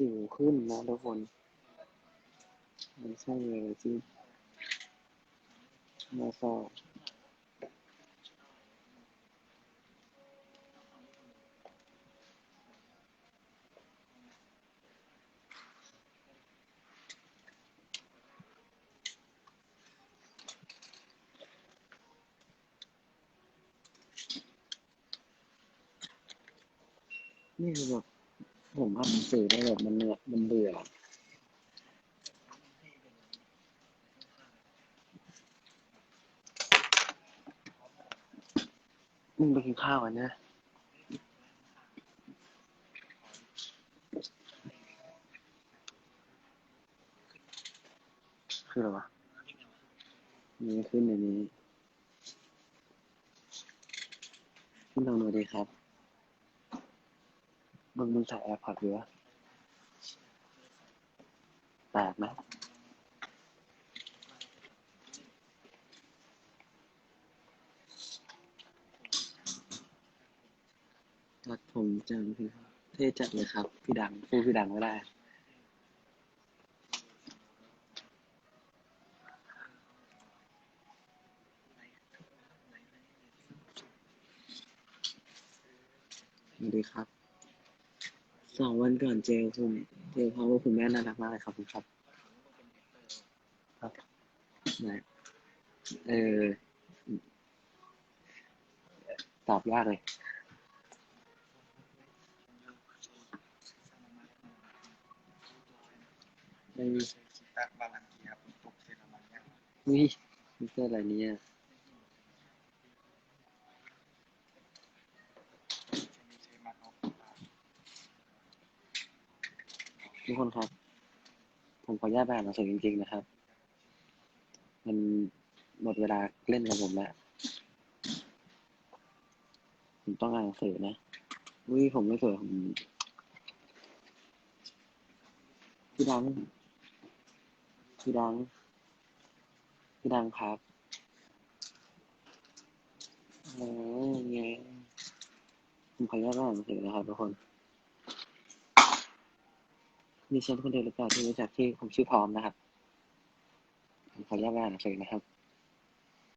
สิวขึ้นนะทุกคนไม่ใช่เลยที่น่าเศร้านี่คือแบบ ผมอ่านหนังสือได้แบบมันเหนื่อยมันเบื่อมึงไปกินข้าวกันนะคืออะไรวะนี่ขึ้นในนี้คุณลองดูดีครับ มึงมึงใส่แอร์พอร์ตอยู่วะแปลกไหมตัดผมจังพี่ครับเท่จัดเลยครับ พี่ดังพูดพี่ดังไม่ได้สวัสดีครับ สองวันก่อนเจอคุณเจอเขาว่าคุณแม่น่ารักมากเลยครับคุณครับ ครับไหนเออ ตอบยากเลยไม่มีตะบาลังเกียผมตกเทรมันเนี่ยวิมิเตอร์อะไรเนี่ย มีเทมันออก ทุกคนครับ ผมขออนุญาตไปอ่านหนังสือจริงๆนะครับ มันหมดเวลาเล่นกับผมแล้วผมต้องอ่านหนังสือนะวิผมไม่สวยผมพี่ดังพี่ดังพี่ดังครับโอ้ยไงผมขออนุญาตไปอ่านหนังสือนะครับทุกคน มีฉันคนเดียวหรือเปล่าที่รู้จักที่ผมชื่อพร้อมนะครับ ขออนุญาตอ่านหนังสือนะครับ